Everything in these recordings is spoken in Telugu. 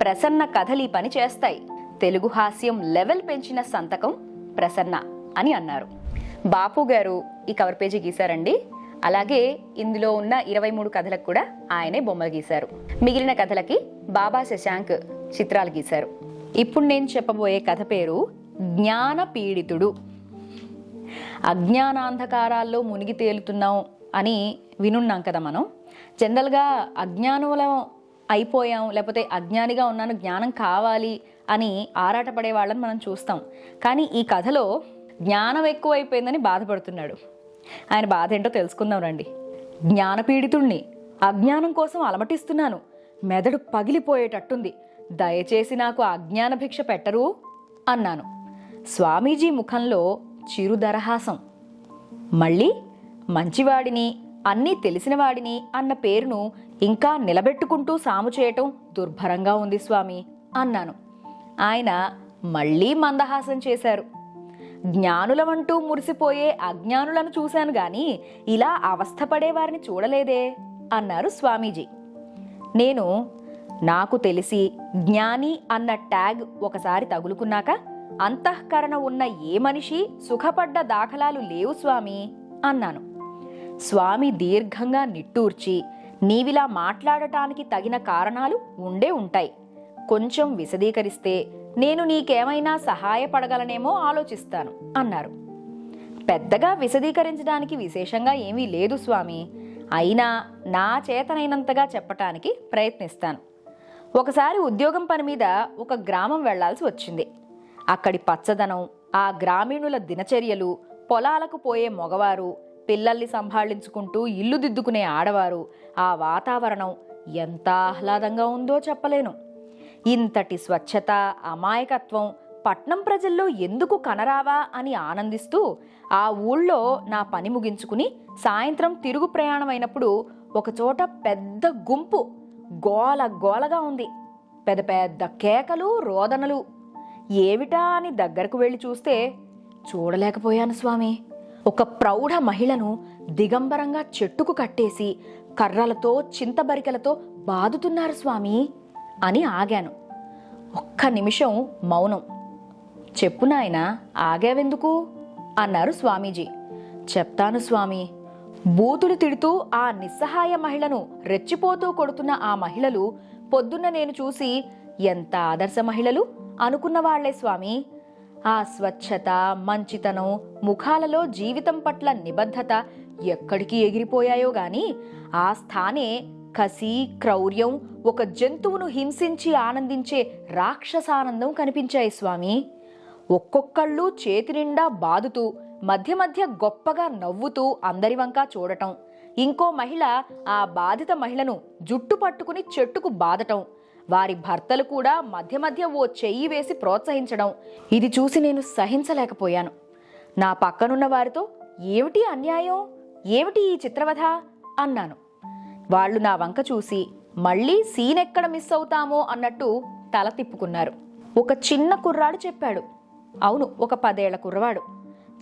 ప్రసన్న కథలు ఈ పని చేస్తాయి. తెలుగు హాస్యం లెవెల్ పెంచిన సంతకం ప్రసన్న అని అన్నారు. బాపు గారు ఈ కవర్ పేజీ గీశారండి. అలాగే ఇందులో ఉన్న ఇరవై మూడు కథలకు కూడా ఆయనే బొమ్మలు గీశారు. మిగిలిన కథలకి బాబా శశాంక్ చిత్రాలు గీశారు. ఇప్పుడు నేను చెప్పబోయే కథ పేరు జ్ఞాన పీడితుడు. అజ్ఞానాంధకారాల్లో మునిగి తేలుతున్నాం అని వినున్నాం కదా మనం. జనరల్గా అజ్ఞానులం అయిపోయాం లేకపోతే అజ్ఞానిగా ఉన్నాను జ్ఞానం కావాలి అని ఆరాటపడే వాళ్ళని మనం చూస్తాం. కానీ ఈ కథలో జ్ఞానం ఎక్కువైపోయిందని బాధపడుతున్నాడు. ఆయన బాధ ఏంటో తెలుసుకుందాం రండి. జ్ఞానపీడితుణ్ణి అజ్ఞానం కోసం అలమటిస్తున్నాను. మెదడు పగిలిపోయేటట్టుంది. దయచేసి నాకు అజ్ఞాన భిక్ష పెట్టరు అన్నాను. స్వామీజీ ముఖంలో చిరుదరహాసం. మళ్ళీ మంచివాడిని అన్నీ తెలిసినవాడిని అన్న పేరును ఇంకా నిలబెట్టుకుంటూ సాము చేయటం దుర్భరంగా ఉంది స్వామి అన్నాను. ఆయన మళ్ళీ మందహాసం చేశారు. జ్ఞానులమంటూ మురిసిపోయే అజ్ఞానులను చూశాను గాని ఇలా అవస్థపడే వారిని చూడలేదే అన్నారు స్వామీజీ. నేను నాకు తెలిసి జ్ఞాని అన్న ట్యాగ్ ఒకసారి తగులుకున్నాక అంతఃకరణ ఉన్న ఏ మనిషి సుఖపడ్డ దాఖలాలు లేవు స్వామి అన్నాను. స్వామి దీర్ఘంగా నిట్టూర్చి నీవిలా మాట్లాడటానికి తగిన కారణాలు ఉండే ఉంటాయి. కొంచెం విశదీకరిస్తే నేను నీకేమైనా సహాయపడగలనేమో ఆలోచిస్తాను అన్నారు. పెద్దగా విశదీకరించడానికి విశేషంగా ఏమీ లేదు స్వామి. అయినా నా చేతనైనంతగా చెప్పటానికి ప్రయత్నిస్తాను. ఒకసారి ఉద్యోగం పని మీద ఒక గ్రామం వెళ్ళాల్సి వచ్చింది. అక్కడి పచ్చదనం ఆ గ్రామీణుల దినచర్యలు పొలాలకు పోయే మగవారు పిల్లల్ని సంభాళించుకుంటూ ఇల్లు దిద్దుకునే ఆడవారు ఆ వాతావరణం ఎంత ఆహ్లాదంగా ఉందో చెప్పలేను. ఇంతటి స్వచ్ఛత అమాయకత్వం పట్నం ప్రజల్లో ఎందుకు కనరావా అని ఆనందిస్తూ ఆ ఊళ్ళో నా పని ముగించుకుని సాయంత్రం తిరుగు ప్రయాణమైనప్పుడు ఒకచోట పెద్ద గుంపు గోల గోలగా ఉంది. పెద్ద పెద్ద కేకలు రోదనలు. ఏమిటా అని దగ్గరకు వెళ్ళి చూస్తే చూడలేకపోయాను స్వామి. ఒక ప్రౌఢ మహిళను దిగంబరంగా చెట్టుకు కట్టేసి కర్రలతో చింతబరికలతో బాదుతున్నారు స్వామి అని ఆగాను. ఒక్క నిమిషం మౌనం. చెప్పు నాయనా ఆగావెందుకు? అన్నారు స్వామీజీ. చెప్తాను స్వామి. బూతులు తిడుతూ ఆ నిస్సహాయ మహిళను రెచ్చిపోతూ కొడుతున్న ఆ మహిళలు పొద్దున్న నేను చూసి ఎంత ఆదర్శ మహిళలు? అనుకున్న వాళ్ళే స్వామి. ఆ స్వచ్ఛత మంచితనం ముఖాలలో జీవితం పట్ల నిబద్ధత ఎక్కడికి ఎగిరిపోయాయో గాని ఆ స్థానే కసి క్రౌర్యం ఒక జంతువును హింసించి ఆనందించే రాక్షసానందం కనిపించాయి స్వామి. ఒక్కొక్కళ్ళు చేతి నిండా బాదుతూ మధ్య మధ్య గొప్పగా నవ్వుతూ అందరి వంకా చూడటం. ఇంకో మహిళ ఆ బాధిత మహిళను జుట్టు పట్టుకుని చెట్టుకు బాదటం. వారి భర్తలు కూడా మధ్య మధ్య ఓ చెయ్యి వేసి ప్రోత్సహించడం. ఇది చూసి నేను సహించలేకపోయాను. నా పక్కనున్న వారితో ఏమిటి అన్యాయం? ఏమిటి ఈ చిత్రవధ? అన్నాను. వాళ్ళు నా వంక చూసి మళ్ళీ సీన్ ఎక్కడ మిస్ అవుతామో అన్నట్టు తల తిప్పుకున్నారు. ఒక చిన్న కుర్రాడు చెప్పాడు. అవును ఒక పదేళ్ళ కుర్రవాడు.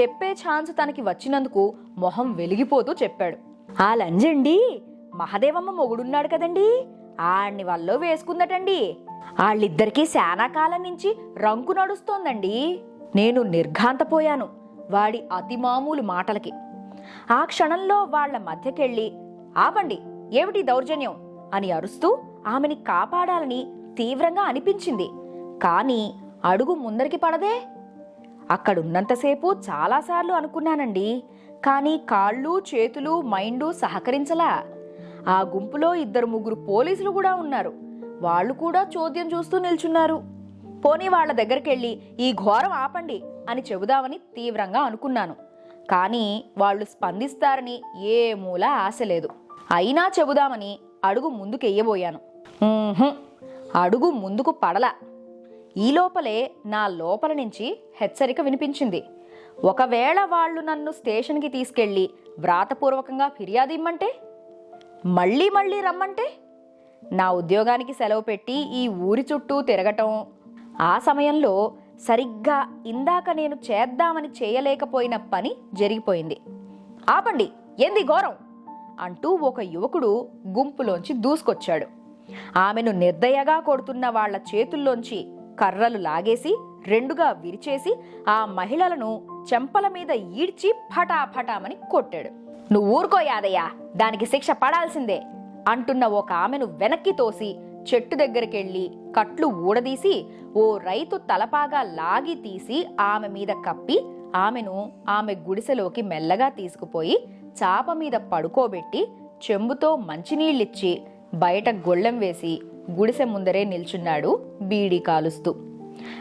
చెప్పే ఛాన్స్ తనకి వచ్చినందుకు మొహం వెలిగిపోతూ చెప్పాడు. ఆ లంజండి మహదేవమ్మ మొగుడున్నాడు కదండీ? ఆణ్ణి వాళ్ళలో వేసుకుందటండి. వాళ్ళిద్దరికీ శానా కాలం నుంచి రంకు నడుస్తోందండి. నేను నిర్ఘాంతపోయాను వాడి అతి మామూలు మాటలకి. ఆ క్షణంలో వాళ్ళ మధ్యకెళ్ళి ఆపండి ఏమిటి దౌర్జన్యం? అని అరుస్తూ ఆమెని కాపాడాలని తీవ్రంగా అనిపించింది. కానీ అడుగు ముందరికి పడదే? అక్కడున్నంతసేపు చాలాసార్లు అనుకున్నానండి. కానీ కాళ్ళు చేతులు మైండు సహకరించలా. ఆ గుంపులో ఇద్దరు ముగ్గురు పోలీసులు కూడా ఉన్నారు. వాళ్ళు కూడా చోద్యం చూస్తూ నిల్చున్నారు. పోనీ వాళ్ళ దగ్గరికెళ్ళి ఈ ఘోరం ఆపండి అని చెబుదామని తీవ్రంగా అనుకున్నాను. కానీ వాళ్ళు స్పందిస్తారని ఏ మూల ఆశ లేదు. అయినా చెబుదామని అడుగు ముందుకెయ్యబోయాను. అడుగు ముందుకు పడల. ఈ లోపలే నా లోపల నుంచి హెచ్చరిక వినిపించింది. ఒకవేళ వాళ్ళు నన్ను స్టేషన్కి తీసుకెళ్ళి వ్రాతపూర్వకంగా ఫిర్యాదు ఇమ్మంటే మళ్ళీ మళ్ళీ రమ్మంటే? నా ఉద్యోగానికి సెలవు పెట్టి ఈ ఊరి చుట్టూ తిరగటం. ఆ సమయంలో సరిగ్గా ఇందాక నేను చేద్దామని చేయలేకపోయిన పని జరిగిపోయింది. ఆపండి ఏంది ఘోరం? అంటూ ఒక యువకుడు గుంపులోంచి దూసుకొచ్చాడు. ఆమెను నిర్దయగా కొడుతున్న వాళ్ళ చేతుల్లోంచి కర్రలు లాగేసి రెండుగా విరిచేసి ఆ మహిళలను చెంపల మీద ఈడ్చి ఫటాఫటామని కొట్టాడు. నువ్వు ఊరుకో యాదయ్య దానికి శిక్ష పడాల్సిందే అంటున్న ఒక ఆమెను వెనక్కి తోసి చెట్టు దగ్గరికెళ్ళి కట్లు ఊడదీసి ఓ రైతు తలపాగా లాగి తీసి ఆమె మీద కప్పి ఆమెను ఆమె గుడిసెలోకి మెల్లగా తీసుకుపోయి చాప మీద పడుకోబెట్టి చెంబుతో మంచినీళ్ళిచ్చి బయట గొళ్ళెం వేసి గుడిసె ముందరే నిల్చున్నాడు బీడీ కాలుస్తూ.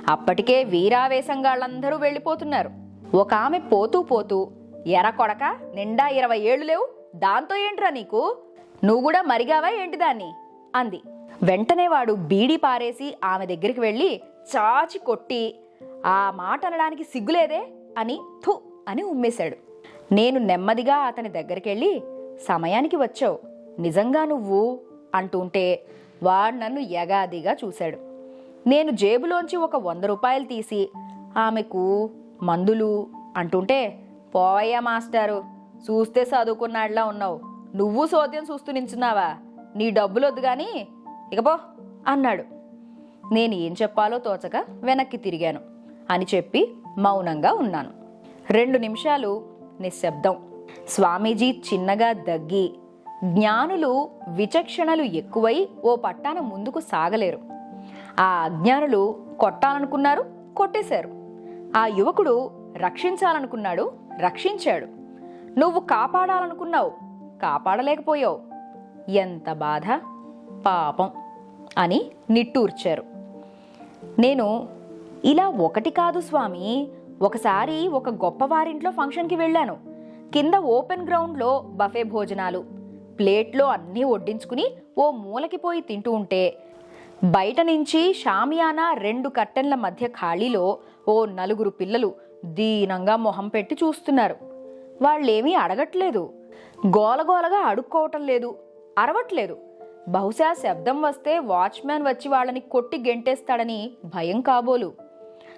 అప్పటికే వీరావేశంగాళ్ళందరూ వెళ్ళిపోతున్నారు. ఒక ఆమె పోతూ పోతూ ఎర కొడక నిండా ఇరవై ఏళ్ళు లేవు దాంతో ఏంట్రా నీకు? నువ్వు కూడా మరిగావా ఏంటి దాన్ని? అంది. వెంటనే వాడు బీడీ పారేసి ఆమె దగ్గరికి వెళ్ళి చాచి కొట్టి ఆ మాట అనడానికి సిగ్గులేదే అని థు అని ఉమ్మేశాడు. నేను నెమ్మదిగా అతని దగ్గరికి వెళ్ళి సమయానికి వచ్చావు నిజంగా నువ్వు? అంటుంటే వాడు నన్ను యగాదిగా చూశాడు. నేను జేబులోంచి ఒక వంద రూపాయలు తీసి ఆమెకు మందులు అంటుంటే పోయా మాస్టారు చూస్తే చదువుకున్నాడులా ఉన్నావు. నువ్వు సోద్యం చూస్తూ నించున్నావా? నీ డబ్బులొద్దు కానీ ఇకపో అన్నాడు. నేను ఏం చెప్పాలో తోచక వెనక్కి తిరిగాను. అని చెప్పి మౌనంగా ఉన్నాను. రెండు నిమిషాలు నిశ్శబ్దం. స్వామీజీ చిన్నగా దగ్గి జ్ఞానులు విచక్షణలు ఎక్కువై ఓ పట్టాన ముందుకు సాగలేరు. ఆ అజ్ఞానులు కొట్టాలనుకున్నారు కొట్టేశారు. ఆ యువకుడు రక్షించాలనుకున్నాడు రక్షించాడు. నువ్వు కాపాడాలనుకున్నావు కాపాడలేకపోయావు. ఎంత బాధ? పాపం అని నిట్టూర్చారు. నేను ఇలా ఒకటి కాదు స్వామి ఒకసారి ఒక గొప్పవారింట్లో ఫంక్షన్కి వెళ్ళాను. కింద ఓపెన్ గ్రౌండ్లో బఫే భోజనాలు ప్లేట్లో అన్నీ వడ్డించుకుని ఓ మూలకి పోయి తింటూ ఉంటే బయట నుంచి షామియానా రెండు కట్టెన్ల మధ్య ఖాళీలో ఓ నలుగురు పిల్లలు దీనంగా మొహం పెట్టి చూస్తున్నారు. వాళ్ళేమీ అడగట్లేదు. గోలగోలగా అడుక్కోవటం లేదు. అరవట్లేదు. బహుశా శబ్దం వస్తే వాచ్మ్యాన్ వచ్చి వాళ్ళని కొట్టి గెంటేస్తాడని భయం కాబోలు.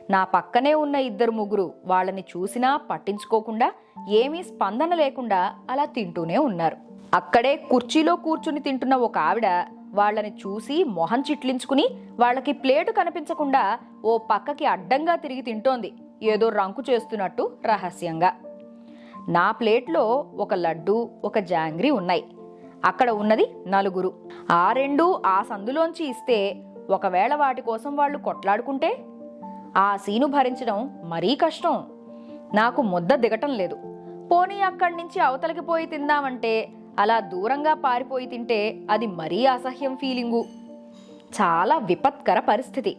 నా పక్కనే ఉన్న ఇద్దరు ముగ్గురు వాళ్ళని చూసినా పట్టించుకోకుండా ఏమీ స్పందన లేకుండా అలా తింటూనే ఉన్నారు. అక్కడే కుర్చీలో కూర్చుని తింటున్న ఒక ఆవిడ వాళ్ళని చూసి మొహం చిట్లించుకుని వాళ్ళకి ప్లేటు కనిపించకుండా ఓ పక్కకి అడ్డంగా తిరిగి తింటోంది. ఏదో రంకు చేస్తున్నట్టు రహస్యంగా. నా ప్లేట్లో ఒక లడ్డు ఒక జాంగ్రీ ఉన్నాయి. అక్కడ ఉన్నది నలుగురు. ఆ రెండు ఆ సందులోంచి ఇస్తే ఒకవేళ వాటి కోసం వాళ్ళు కొట్లాడుకుంటే? ఆ సీను భరించడం మరీ కష్టం. నాకు ముద్ద దిగటం లేదు. పోనీ అక్కడి నుంచి అవతలికి పోయి తిందామంటే అలా దూరంగా పారిపోయి తింటే అది మరీ అసహ్యం ఫీలింగు. చాలా విపత్కర పరిస్థితి.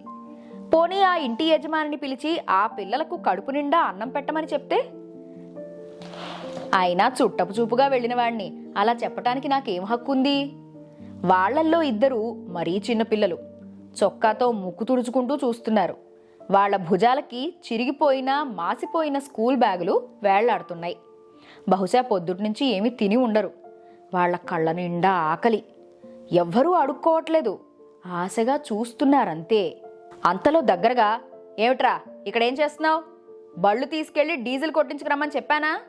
పోనీ ఆ ఇంటి యజమానిని పిలిచి ఆ పిల్లలకు కడుపు నిండా అన్నం పెట్టమని చెప్తే? అయినా చుట్టపు చూపుగా వెళ్ళిన వాణ్ణి. అలా చెప్పటానికి నాకేం హక్కుంది? వాళ్ళల్లో ఇద్దరు మరీ చిన్నపిల్లలు చొక్కాతో ముక్కు తుడుచుకుంటూ చూస్తున్నారు. వాళ్ళ భుజాలకి చిరిగిపోయిన మాసిపోయిన స్కూల్ బ్యాగులు వేళ్ళాడుతున్నాయి. బహుశా పొద్దుటి నుంచి ఏమీ తిని ఉండరు. వాళ్ళ కళ్ళ నిండా ఆకలి. ఎవ్వరూ అడుక్కోవట్లేదు. ఆశగా చూస్తున్నారంతే. అంతలో దగ్గరగా ఏమిట్రా ఇక్కడేం చేస్తున్నావు? బళ్ళు తీసుకెళ్ళి డీజిల్ కొట్టించుకురమ్మని చెప్పానా?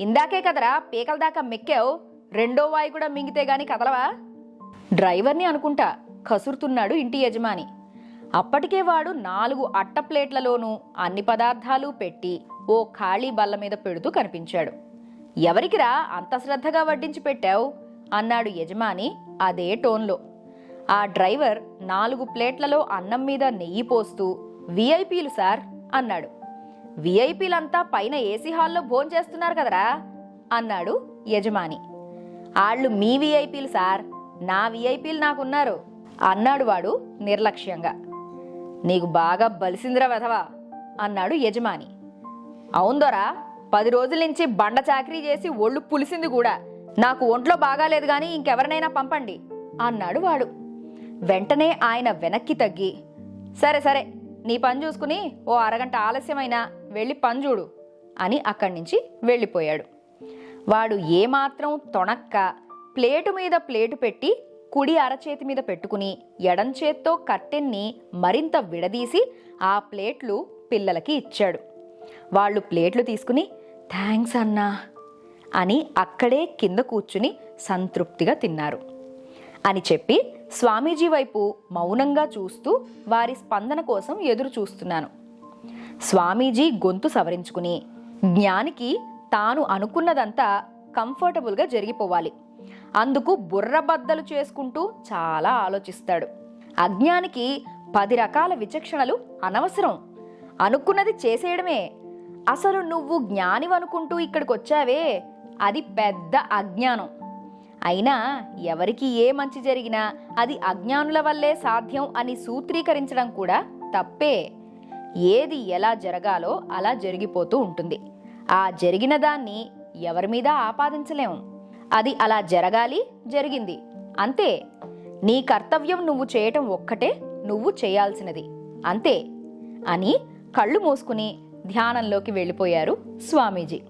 ఇందాకే కదరా పీకల దాకా మెక్కావు రెండో వాయి కూడా మింగితే గాని కదలవా? డ్రైవర్ని అనుకుంటా కసురుతున్నాడు ఇంటి యజమాని. అప్పటికే వాడు నాలుగు అట్ట ప్లేట్లలోనూ అన్ని పదార్థాలు పెట్టి ఓ ఖాళీ బల్ల మీద పెడుతూ కనిపించాడు. ఎవరికిరా అంత శ్రద్ధగా వడ్డించి పెట్టావు? అన్నాడు యజమాని అదే టోన్లో. ఆ డ్రైవర్ నాలుగు ప్లేట్లలో అన్నం మీద నెయ్యి పోస్తూ విఐపీలు సార్ అన్నాడు. విఐపీలంతా పైన ఏసీ హాల్లో భోంచేస్తున్నారు కదరా అన్నాడు యజమాని. ఆళ్ళు మీ విఐపీలు సార్ నా విఐపీలు నాకున్నారు అన్నాడు వాడు నిర్లక్ష్యంగా. నీకు బాగా బలిసిందిరా వెధవా అన్నాడు యజమాని. అవుందోరా పది రోజుల నుంచి బండ చాకరీ చేసి ఒళ్ళు పులిసింది కూడా నాకు ఒంట్లో బాగాలేదు గాని ఇంకెవరినైనా పంపండి అన్నాడు వాడు. వెంటనే ఆయన వెనక్కి తగ్గి సరే సరే నీ పని చూసుకుని ఓ అరగంట ఆలస్యమైనా వెళ్ళి పని చూడు అని అక్కడి నుంచి వెళ్ళిపోయాడు. వాడు ఏమాత్రం తొణక్క ప్లేటు మీద ప్లేటు పెట్టి కుడి అరచేతి మీద పెట్టుకుని ఎడం చేత్తో కట్టెన్ని మరింత విడదీసి ఆ ప్లేట్లు పిల్లలకి ఇచ్చాడు. వాళ్ళు ప్లేట్లు తీసుకుని థ్యాంక్స్ అన్నా అని అక్కడే కింద కూర్చుని సంతృప్తిగా తిన్నారు. అని చెప్పి స్వామీజీ వైపు మౌనంగా చూస్తూ వారి స్పందన కోసం ఎదురు చూస్తున్నాను. స్వామీజీ గొంతు సవరించుకుని జ్ఞానికి తాను అనుకున్నదంతా కంఫర్టబుల్గా జరిగిపోవాలి. అందుకు బుర్రబద్దలు చేసుకుంటూ చాలా ఆలోచిస్తాడు. అజ్ఞానికి పది రకాల విచక్షణలు అనవసరం. అనుకున్నది చేసేయడమే. అసలు నువ్వు జ్ఞానివనుకుంటూ ఇక్కడికి వచ్చావే అది పెద్ద అజ్ఞానం. అయినా ఎవరికి ఏ మంచి జరిగినా అది అజ్ఞానుల వల్లే సాధ్యం అని సూత్రీకరించడం కూడా తప్పే. ఏది ఎలా జరగాలో అలా జరిగిపోతూ ఉంటుంది. ఆ జరిగిన దాన్ని ఎవరి మీద ఆపాదించలేము అది అలా జరగాలి జరిగింది. అంతే. నీ కర్తవ్యం నువ్వు చేయటం ఒక్కటే నువ్వు చేయాల్సినది. అంతే. అని కళ్ళు మూసుకుని ధ్యానంలోకి వెళ్ళిపోయారు స్వామీజీ.